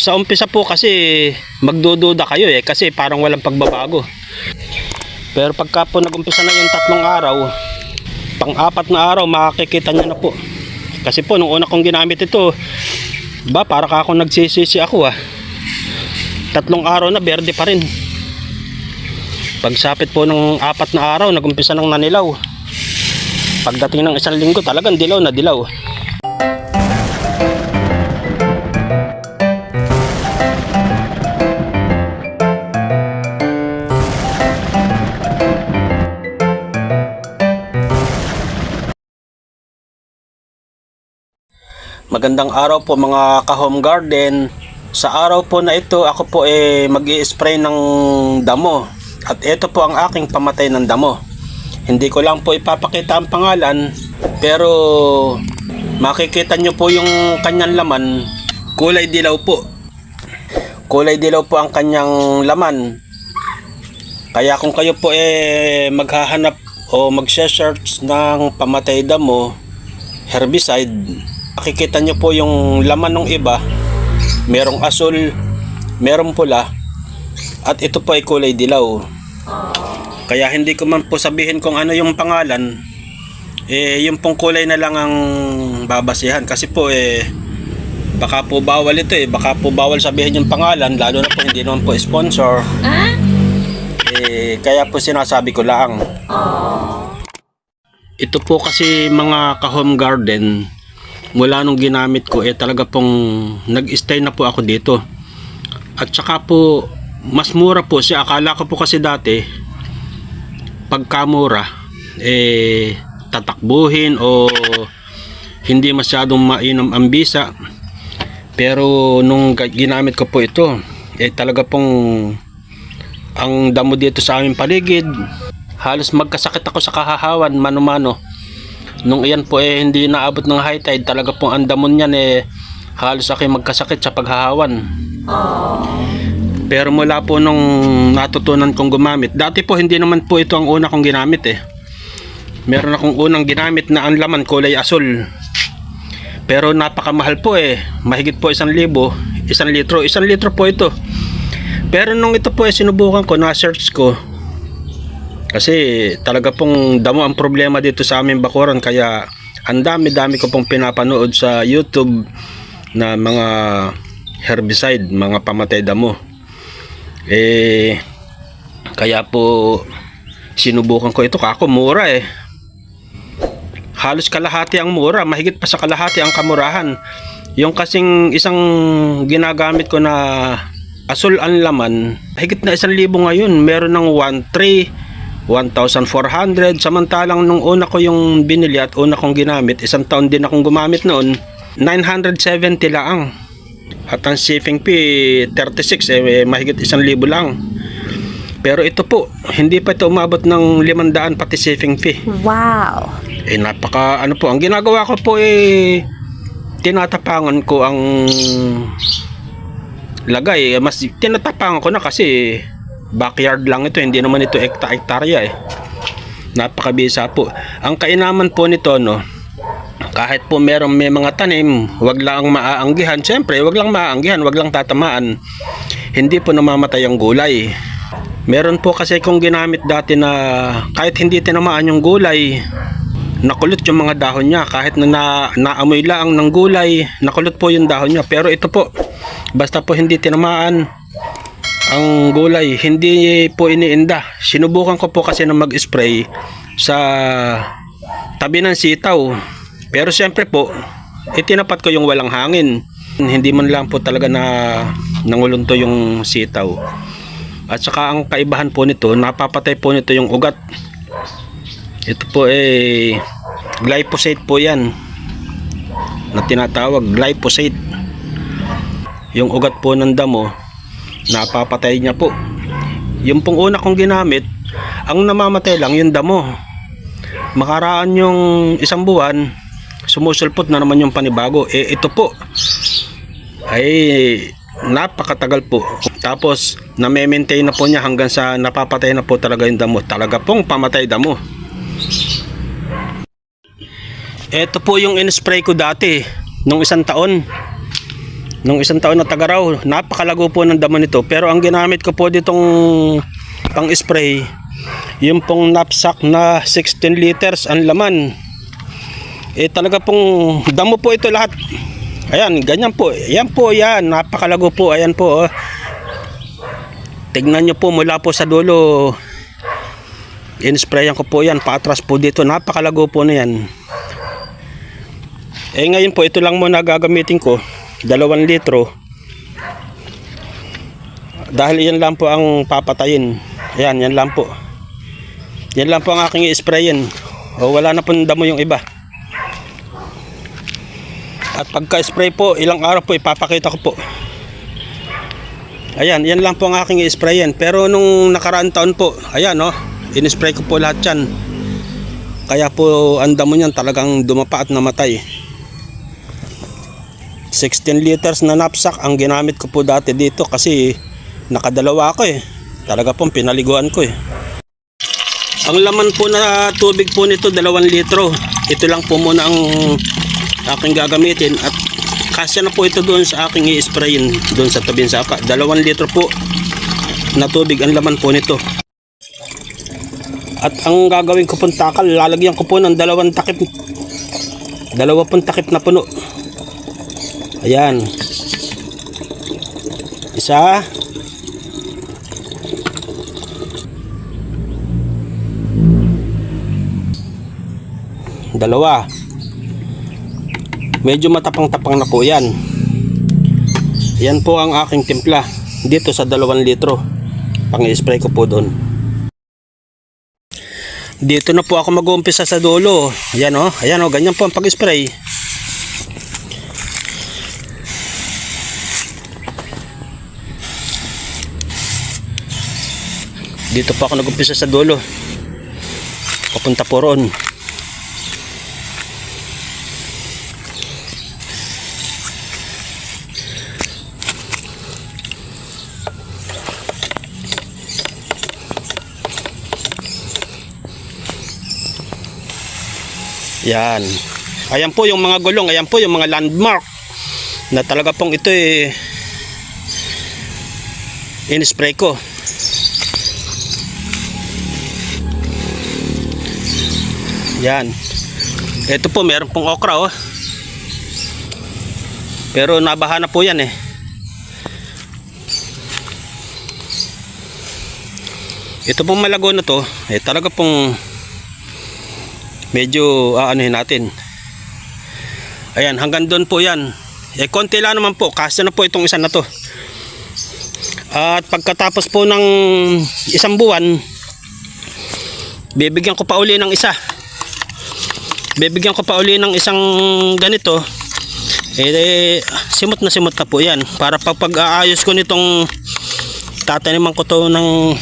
Sa umpisa po kasi magdududa kayo eh kasi parang walang pagbabago. Pero pagka po nagumpisa na yung tatlong araw, pang-apat na araw makikita nyo na po. Kasi po nung una kong ginamit ito, ba para ka ako nagsisisi ako ah. Tatlong araw na berde pa rin. Pagsapit po ng apat na araw, nagumpisa nang nanilaw. Pagdating ng isang linggo, talagang dilaw na dilaw. Magandang araw po mga ka-home garden. Sa araw po na ito, ako po eh mag spray ng damo. At ito po ang aking pamatay ng damo. Hindi ko lang po ipapakita ang pangalan, pero makikita nyo po yung kanyang laman. Kulay dilaw po. Kulay dilaw po ang kanyang laman. Kaya kung kayo po eh maghahanap o mag-search ng pamatay damo, herbicide, makikita nyo po yung laman ng iba, merong asul, merong pula, at ito po ay kulay dilaw. Kaya hindi ko man po sabihin kung ano yung pangalan, eh yung pong kulay na lang ang babasihan. Kasi po eh baka po bawal ito eh, baka po bawal sabihin yung pangalan lalo na po hindi naman po sponsor. Eh kaya po sinasabi ko lang. Ito po kasi mga ka-home garden, mula nung ginamit ko eh talaga pong nag-stay na po ako dito. At saka po mas mura po siya. Akala ko po kasi dati pagkamura eh tatakbuhin o hindi masyadong mainom ang bisa. Pero nung ginamit ko po ito, eh talaga pong ang damo dito sa aming paligid, halos magkasakit ako sa kahahawan mano-mano nung iyan po eh hindi naabot ng high tide talaga pong ang damon niyan eh halos ako magkasakit sa paghahawan. Pero mula po nung natutunan kong gumamit dati po hindi naman po ito ang una kong ginamit eh. Meron akong unang ginamit na ang laman kulay asul. Pero napakamahal po eh mahigit po isang libo isang litro isang litro po ito. Pero nung ito po eh sinubukan ko na search ko kasi talaga pong damo ang problema dito sa aming bakuran kaya ang dami-dami ko pong pinapanood sa YouTube na mga herbicide, mga pamatay damo. Eh kaya po sinubukan ko ito kako mura eh. Halos kalahati ang mura, mahigit pa sa kalahati ang kamurahan. Yung kasing isang ginagamit ko na asul ang laman, higit na isang libo ngayon, meron ng 1.3 1,400 samantalang nung una ko yung binili at una kong ginamit isang taon din akong gumamit noon 970 lang. At ang shipping fee 36 eh mahigit isang libo lang. Pero ito po hindi pa ito umabot ng 500 pati shipping fee. Wow. eh napaka ano po ang ginagawa ko po eh tinatapangan ko ang lagay. Eh, mas tinatapangan ko na kasi backyard lang ito hindi naman ito ekta hektarya eh. Napakabisa po. Ang kainaman po nito no kahit po meron may mga tanim wag lang maaanggihan. Syempre wag lang maaanggihan wag lang tatamaan. Hindi po namamatay ang gulay. Meron po kasi kung ginamit dati na kahit hindi tinamaan yung gulay nakulot yung mga dahon niya. Kahit na, na naamoy lang ng gulay nakulot po yung dahon niya. Pero ito po basta po hindi tinamaan ang gulay hindi po iniinda. Sinubukan ko po kasi na mag-spray sa tabi ng sitaw. Pero siyempre po itinapat ko yung walang hangin. Hindi man lang po talaga na nangulunto yung sitaw. At saka ang kaibahan po nito napapatay po nito yung ugat. Ito po eh glyphosate po yan na tinatawag glyphosate. Yung ugat po ng damo napapatay niya po. Yung pong una kong ginamit ang namamatay lang yung damo. Makaraan yung isang buwan sumusulpot na naman yung panibago. Eh ito po ay napakatagal po. Tapos na-maintain na po niya hanggang sa napapatay na po talaga yung damo. Talaga pong pamatay damo. Ito po yung in-spray ko dati nung isang taon nung isang taon na tagaraw napakalago po ng damo nito. Pero ang ginamit ko po ditong pang spray yung pong knapsack na 16 liters ang laman. Eh talaga pong damo po ito lahat. Ayan ganyan po. Yan po yan napakalago po. Ayan po oh. tignan nyo po mula po sa dulo. In-sprayan ko po yan. Patras po dito. Napakalago po na yan. Eh ngayon po ito lang muna gagamitin ko dalawang litro. Dahil yan lang po ang papatayin. Ayan yan lang po. Yan lang po ang aking i-sprayin. O wala na po damo yung iba. At pagka spray po ilang araw po ipapakita ko po. Ayan yan lang po ang aking i-sprayin. Pero nung nakaraan taon po ayan no in-spray ko po lahat yan. Kaya po ang damo niyan talagang dumapa at namatay 16 liters na knapsack ang ginamit ko po dati dito kasi nakadalawa ako eh. Talaga pong pinaliguan ko eh. Ang laman po na tubig po nito 2 litro. Ito lang po muna ang aking gagamitin at kasya na po ito doon sa aking i-sprayin doon sa tabing saka. 2 litro po na tubig ang laman po nito. At ang gagawin ko pong takal lalagyan ko po ng dalawang takip dalawa pong takip na puno Ayan. Isa. Dalawa. Medyo matapang-tapang na po yan. Yan po ang aking timpla. Dito sa dalawang litro. Pang-spray ko po doon. Dito na po ako mag-uumpisa sa dulo. Ayan o. Oh. Ayan o. Oh. Ganyan po ang pag-spray. Dito pa ako nag-umpisa sa dulo. Papunta po roon. Yan. Ayan po yung mga gulong ayan po yung mga landmark na talaga pong ito eh in-spray ko Yan. Ito po, meron pong okra oh. Pero nabaha na po yan eh. Ito pong malago na to, eh talaga pong medyo aanuhin natin. Ayan, hanggang doon po yan. Eh konti lang naman po, kasi na po itong isa na to. At pagkatapos po ng isang buwan, bibigyan ko pa uli ng isa bibigyan ko pa uli ng isang ganito. Eh, eh simot na simot na po yan. Para pag pag-aayos ko nitong tataniman ko to ng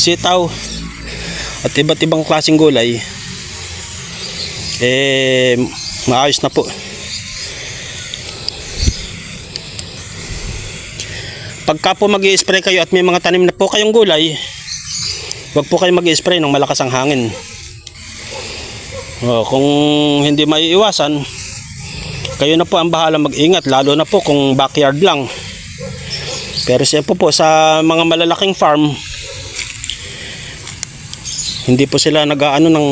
sitaw at iba't ibang klaseng gulay eh maayos na po. Pagka po mag spray kayo at may mga tanim na po kayong gulay wag po kayo mag spray ng malakas ang hangin Oh, kung hindi maiiwasan, kayo na po ang bahala mag-ingat, lalo na po kung backyard lang. Pero siya po po sa mga malalaking farm, hindi po sila nag-aano ng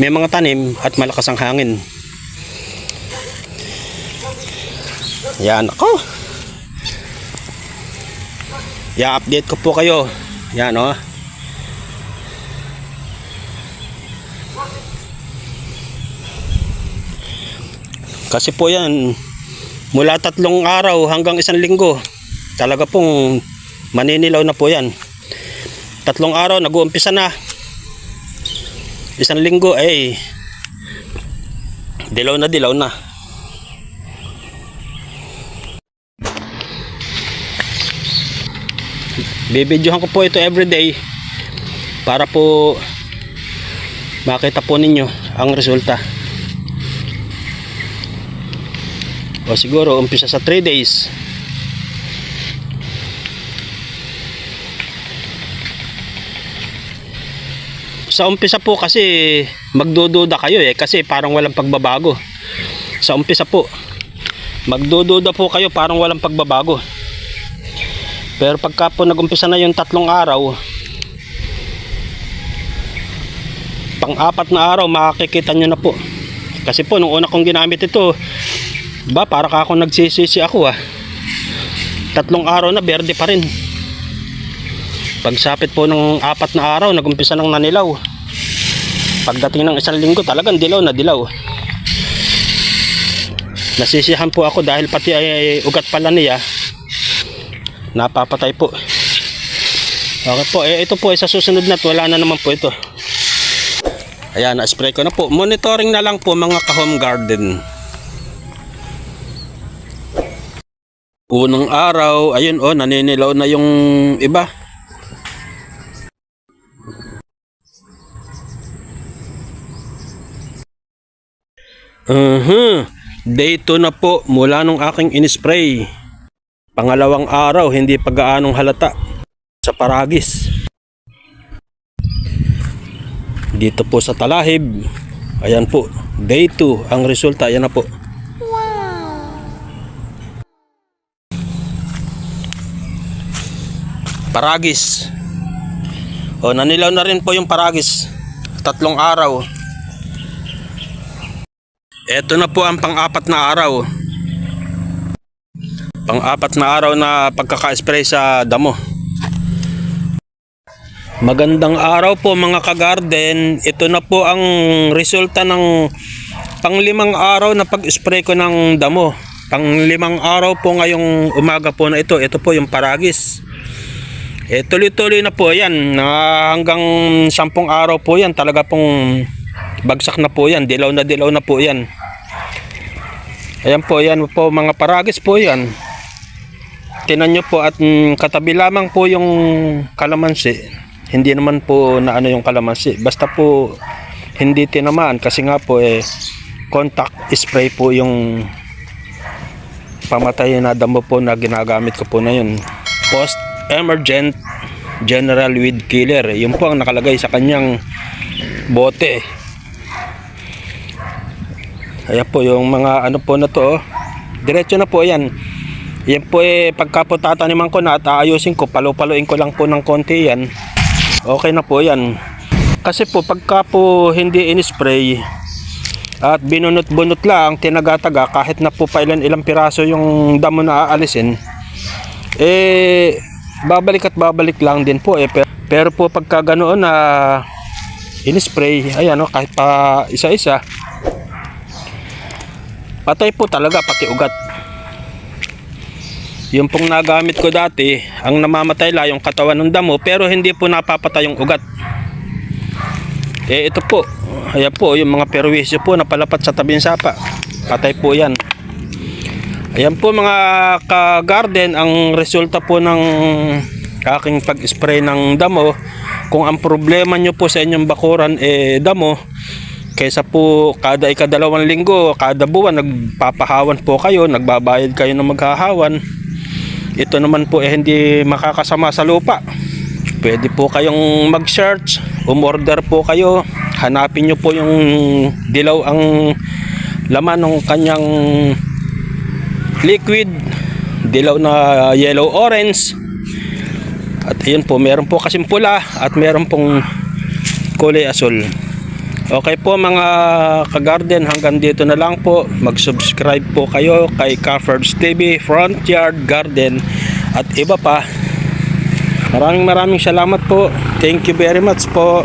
may mga tanim at malakas ang hangin. Yan ako. I-update ko po kayo. Yan oh. Kasi po yan, mula tatlong araw hanggang isang linggo, talaga pong maninilaw na po yan. Tatlong araw, nag-uumpisa na. Isang linggo, ay dilaw na dilaw na. Bibidyohan ko po ito everyday para po makita po ninyo ang resulta. O siguro umpisa sa 3 days sa umpisa po kasi magdududa kayo eh kasi parang walang pagbabago sa umpisa po magdududa po kayo parang walang pagbabago. Pero pagka po nagumpisa na yung tatlong araw, pang-apat na araw makikita nyo na po. Kasi po nung una kong ginamit ito, ba para ka ako nagsisisi ako ah. Tatlong araw na berde pa rin. Pagsapit po ng apat na araw, nagumpisa nang nanilaw. Pagdating ng isang linggo, talagang dilaw na dilaw. Nasisiyahan po ako dahil pati ay ugat pala niya napapatay po. Okay po, eh, ito po eh, sa susunod na wala na naman po ito. Ayan, na-spray ko na po. Monitoring na lang po mga ka-home garden. Unang araw, ayun oh, naninilaw na yung iba. Uh-huh. Day 2 na po mula nung aking in-spray. Pangalawang araw, hindi pa gaanong halata sa paragis. Dito po sa talahib, ayan po, day 2, ang resulta, ayan na po. Paragis. O, nanilaw na rin po yung paragis. Tatlong araw. Ito na po ang pang-apat na araw. Pang-apat na araw na pagkaka-spray sa damo. Magandang araw po mga ka-garden. Ito na po ang resulta ng panglimang araw na pag-spray ko ng damo. Panglimang araw po ngayong umaga po na ito. Ito po yung paragis. Eh, tuloy-tuloy na po yan. Na hanggang sampung araw po yan. Talaga pong bagsak na po yan. Dilaw na dilaw na po yan. Ayan po, yan po mga paragis po yan. Tinan nyo po at mm, katabi lamang po yung kalamansi. Hindi naman po na ano yung kalamansi. Basta po hindi tinamaan kasi nga po eh contact spray po yung pamatay na damo po na ginagamit ko po na yun. Post emergent general weed killer. Yun po ang nakalagay sa kanyang bote. Ayan po yung mga ano po na to. oh. Diretso na po yan. Yan po eh pagka ko na at aayusin ko, palo-paloin ko lang po ng konti yan. Okay na po yan. Kasi po pagka po hindi in-spray at binunot-bunot lang, tinagataga kahit na po pa ilan ilang piraso yung damo na aalisin, eh babalik at babalik lang din po eh. Pero, pero po pagka ganoon na in-spray, ayan o, kahit pa isa-isa, patay po talaga pati ugat. Yung pong nagamit ko dati, ang namamatay lang yung katawan ng damo pero hindi po napapatay yung ugat. Eh ito po, ayan po yung mga perwisyo po na palapat sa tabing sapa. Patay po yan. Ayan po mga ka-garden ang resulta po ng aking pag-spray ng damo. Kung ang problema nyo po sa inyong bakuran eh damo, kaysa po kada ikadalawang linggo, kada buwan nagpapahawan po kayo, nagbabayad kayo ng maghahawan. Ito naman po eh hindi makakasama sa lupa. Pwede po kayong mag-search, umorder po kayo, hanapin nyo po yung dilaw ang laman ng kanyang liquid, dilaw na yellow orange. At ayun po, meron po kasing pula at meron pong kulay asul. Okay po mga ka-garden, hanggang dito na lang po. Mag-subscribe po kayo kay Caffer's TV, Front Yard Garden at iba pa. Maraming maraming salamat po. Thank you very much po.